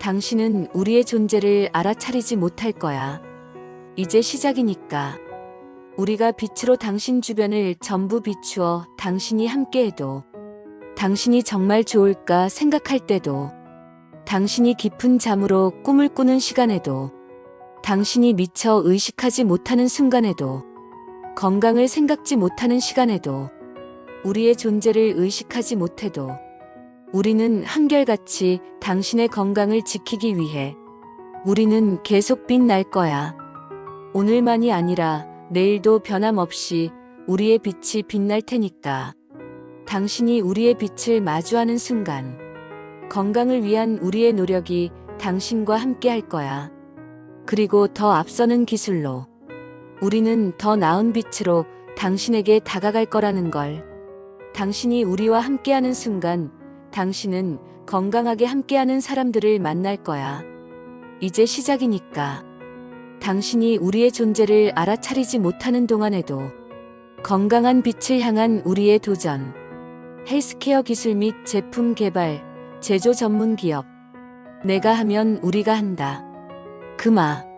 당신은 우리의 존재를 알아차리지 못할 거야. 이제 시작이니까. 우리가 빛으로 당신 주변을 전부 비추어 당신이 함께해도 당신이 정말 좋을까 생각할 때도 당신이 깊은 잠으로 꿈을 꾸는 시간에도 당신이 미처 의식하지 못하는 순간에도 건강을 생각지 못하는 시간에도 우리의 존재를 의식하지 못해도 우리는 한결같이 당신의 건강을 지키기 위해 우리는 계속 빛날 거야. 오늘만이 아니라 내일도 변함없이 우리의 빛이 빛날 테니까. 당신이 우리의 빛을 마주하는 순간 건강을 위한 우리의 노력이 당신과 함께 할 거야. 그리고 더 앞서는 기술로 우리는 더 나은 빛으로 당신에게 다가갈 거라는 걸. 당신이 우리와 함께하는 순간 당신은 건강하게 함께하는 사람들을 만날 거야. 이제 시작이니까. 당신이 우리의 존재를 알아차리지 못하는 동안에도 건강한 빛을 향한 우리의 도전. 헬스케어 기술 및 제품 개발, 제조 전문 기업. 내가 하면 우리가 한다. 금아.